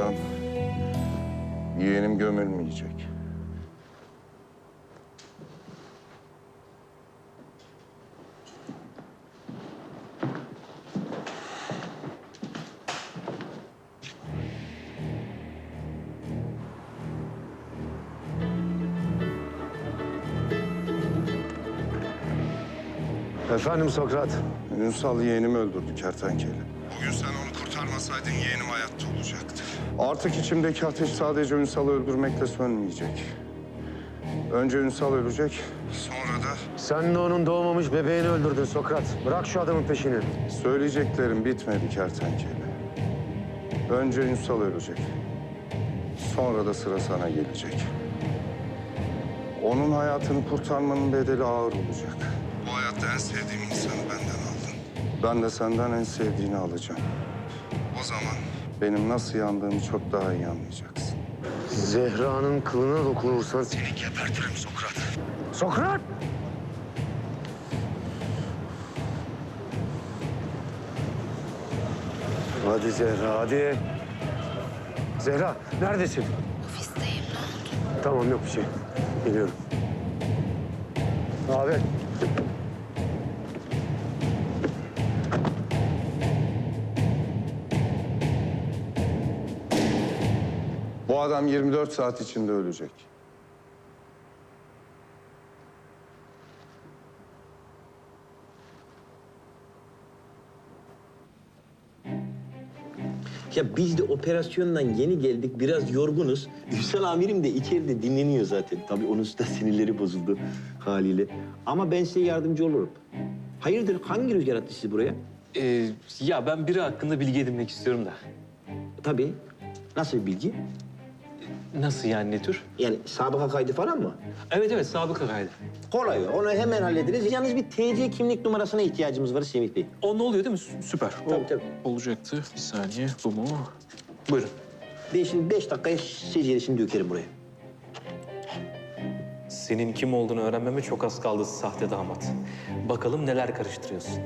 alınmadan yeğenim gömülmeyecek. Efendim Sokrat. Ünsal yeğenimi öldürdü kertenkele. Bugün sen onu kurtarmasaydın yeğenim hayatta olacaktı. Artık içimdeki ateş sadece Ünsal'ı öldürmekle sönmeyecek. Önce Ünsal ölecek, sonra da Sen de onun doğmamış bebeğini öldürdün Sokrat. Bırak şu adamın peşini. söyleyeceklerim bitmedi kertenkele. Önce Ünsal ölecek. Sonra da sıra sana gelecek. Onun hayatını kurtarmanın bedeli ağır olacak. Bu hayatta en sevdiğim insanı benden aldın. Ben de senden en sevdiğini alacağım. O zaman benim nasıl yandığımı çok daha iyi anlayacaksın. Zehra'nın kılına dokunursan seni gebertirim Sokrat. Sokrat! Hadi Zehra, hadi. Zehra, neredesin? Ofisteyim ne oldu? Tamam, yok bir şey. Geliyorum. Abi. Adam 24 saat içinde ölecek. Ya biz de operasyondan yeni geldik. Biraz yorgunuz. Ünsal amirim de içeride dinleniyor zaten. Tabii onun da sinirleri bozuldu haliyle. Ama ben size yardımcı olurum. Hayırdır hangi rüzgar attı sizi buraya? Ee, ya ben biri hakkında bilgi edinmek istiyorum da. Tabii. Nasıl bir bilgi? Nasıl yani ne tür? Yani sabıka kaydı falan mı? Evet evet sabıka kaydı. Kolay o. Onu hemen hallederiz. Yalnız bir TC kimlik numarasına ihtiyacımız var Semih Bey. O ne oluyor değil mi? Sü- Süper. O Tabii, tabii. olacaktı. Bir saniye. Bu mu? Buyurun. Ben şimdi beş dakikaya seceresini dökerim buraya. Senin kim olduğunu öğrenmeme çok az kaldı sahte damat. Bakalım neler karıştırıyorsun.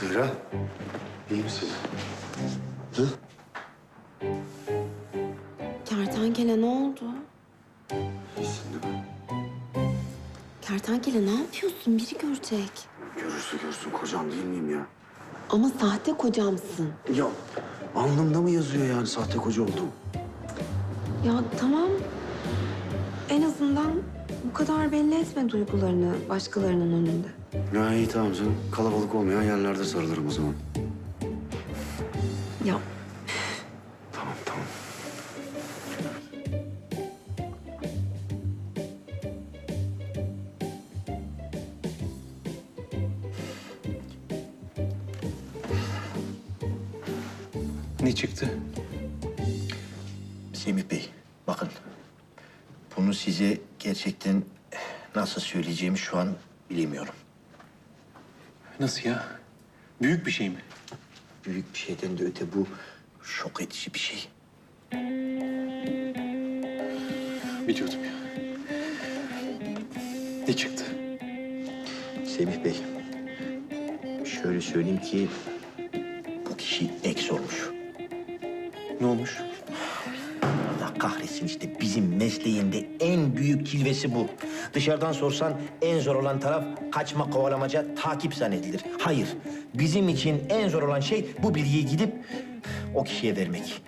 Zehra, iyi misin? Kertenkele ne oldu? İyisin değil mi? Kertenkele ne yapıyorsun? Biri görecek. Görürsün görürsün kocam değil miyim ya? Ama sahte kocamsın. Ya alnımda mı yazıyor yani sahte koca olduğum? Ya tamam. En azından bu kadar belli etme duygularını başkalarının önünde. Ya iyi tamam canım. Kalabalık olmayan yerlerde sarılırım o zaman. Ya Tamam tamam. Ne çıktı? Semih Bey, bakın. Bunu size gerçekten nasıl söyleyeceğimi şu an bilemiyorum. Nasıl ya? Büyük bir şey mi? Büyük bir şeyden de öte bu şok edici bir şey. Biliyordum ya. Ne çıktı? Semih Bey, şöyle söyleyeyim ki bu kişi eks olmuş. Ne olmuş? Kahretsin işte bizim mesleğinde en büyük cilvesi bu. Dışarıdan sorsan en zor olan taraf kaçma, kovalamaca, takip zannedilir. Hayır, bizim için en zor olan şey bu bilgiyi gidip o kişiye vermek.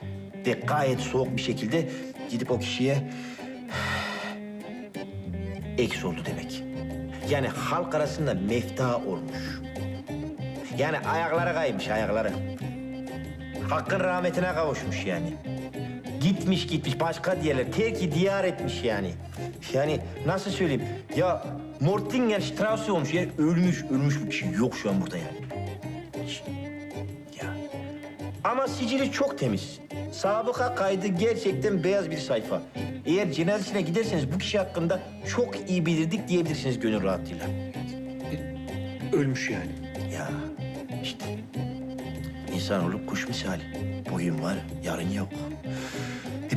Ve gayet soğuk bir şekilde gidip o kişiye eks oldu demek. Yani halk arasında mefta olmuş. Yani ayakları kaymış, ayakları. Hakkın rahmetine kavuşmuş yani. Gitmiş gitmiş başka diyerler. Terki diyar etmiş yani. Yani nasıl söyleyeyim? Ya Mortingen Strauss olmuş. Yani ölmüş, ölmüş bir şey yok şu an burada yani. Ya Ama sicili çok temiz. Sabıka kaydı gerçekten beyaz bir sayfa. Eğer cenazesine giderseniz bu kişi hakkında çok iyi bilirdik diyebilirsiniz gönül rahatlığıyla. Ölmüş yani. Ya işte insanoğlu kuş misali. Bugün var, yarın yok.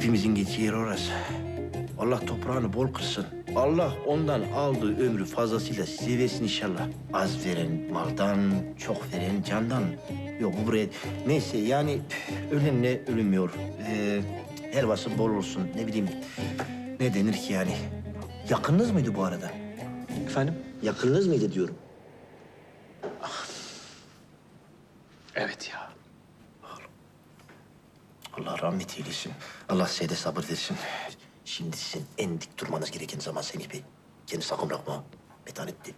Hepimizin gideceği yer orası. Allah toprağını bol kılsın. Allah ondan aldığı ömrü fazlasıyla size versin inşallah. Az veren maldan, çok veren candan. Yok bu buraya... Neyse yani üf, ölenle ölünmüyor. Ee, helvası bol olsun. Ne bileyim ne denir ki yani. Yakınınız mıydı bu arada? Efendim? Yakınınız mıydı diyorum. Evet ya. Allah rahmet eylesin. Allah size de sabır versin. Şimdi sizin en dik durmanız gereken zaman Semih Bey. Kendini sakın bırakma. Metanetti.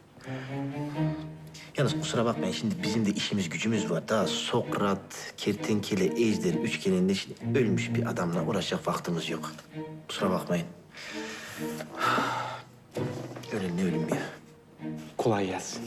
Yalnız kusura bakmayın şimdi bizim de işimiz gücümüz var. Daha Sokrat, kertenkele, ejder üçgeninde şimdi ölmüş bir adamla uğraşacak vaktimiz yok. Kusura bakmayın. Ölen ne ölüm ya. Kolay gelsin.